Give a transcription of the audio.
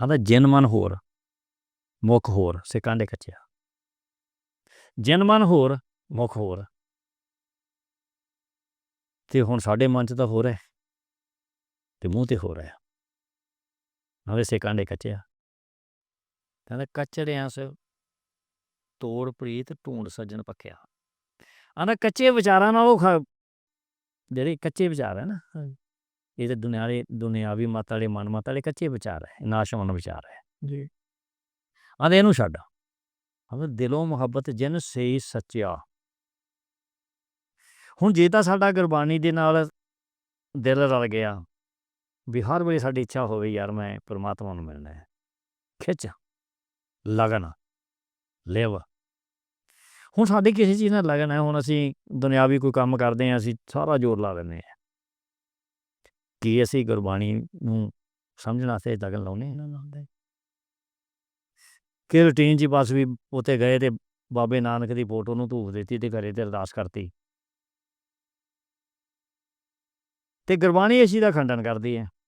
ਆਂਦਾ ਜਿਨ ਮਨ ਹੋਰ ਮੁਖ ਹੋਰ ਸਿੱਕਾਂ ਕੱਚਿਆ ਜਿਨ ਮਨ ਹੋਰ ਮੁਖ ਹੋਰ ਤੇ ਹੁਣ ਸਾਡੇ ਮਨ ਚ ਤਾਂ ਹੋਰ ਹੈ ਤੇ ਮੂੰਹ ਤੇ ਹੋ ਰਿਹਾ ਆਵੇ ਸਿੱਕਾਂ ਕੱਚਿਆ ਕਹਿੰਦਾ ਕਚੜਿਆਂ ਸ ਤੋੜ ਪ੍ਰੀਤ ਢੂੰਡ ਸੱਜਣ ਪੱਕਿਆ ਆਂਦਾ ਕੱਚੇ ਵਿਚਾਰਾਂ ਨਾਲ ਉਹ ਖ- ਜਿਹੜੇ ਕੱਚੇ ਵਿਚਾਰ ਹੈ ਨਾ ਇਹ ਤੇ ਦੁਨਿਆਰੇ ਦੁਨਿਆਵੀ ਮਤ ਵਾਲੇ ਮਨ ਮਤ ਵਾਲੇ ਕੱਚੇ ਵਿਚਾਰ ਹੈ ਨਾਸ਼ਵਨ ਵਿਚਾਰ ਹੈ। ਜੀ। ਆਂਦੇ ਇਹਨੂੰ ਛੱਡ। ਆਂਦਾ ਦਿਲੋਂ ਮੁਹੱਬਤ ਜਿਨ ਸਈ ਸੱਚਿਆ। ਹੁਣ ਜੇ ਤਾਂ ਸਾਡਾ ਗੁਰਬਾਣੀ ਦੇ ਨਾਲ ਦਿਲ ਰਲ ਗਿਆ ਵੀ ਹਰ ਵੇਲੇ ਸਾਡੀ ਇੱਛਾ ਹੋਵੇ ਯਾਰ ਮੈਂ ਪਰਮਾਤਮਾ ਨੂੰ ਮਿਲਣਾ ਹੈ। ਖਿੱਚ। ਲਗਨ। ਲਿਵ। ਹੁਣ ਸਾਡੀ ਕਿਸੇ ਚੀਜ਼ ਨਾਲ ਲਗਨ ਹੈ ਹੁਣ ਅਸੀਂ ਦੁਨਿਆਵੀ ਕੋਈ ਕੰਮ ਕਰਦੇ ਹਾਂ ਅਸੀਂ ਸਾਰਾ ਜ਼ੋਰ ਲਾ ਲੈਂਦੇ ਹਾਂ। ਕੀ ਅਸੀਂ ਗੁਰਬਾਣੀ ਨੂੰ ਸਮਝਣ ਵਾਸਤੇ ਲਗਨ ਲਾਉਨੇ ਨਾ ਲਾਉਂਦੇ ਕਿ ਰੂਟੀਨ ਜੀ ਬਸ ਵੀ ਉੱਥੇ ਗਏ ਤੇ ਬਾਬੇ ਨਾਨਕ ਦੀ ਫੋਟੋ ਨੂੰ ਧੂਫ ਦਿੱਤੀ ਤੇ ਘਰੇ ਤੇ ਅਰਦਾਸ ਕਰਤੀ। ਤੇ ਗੁਰਬਾਣੀ ਇਸ ਚੀਜ਼ ਦਾ ਖੰਡਨ ਕਰਦੀ ਹੈ।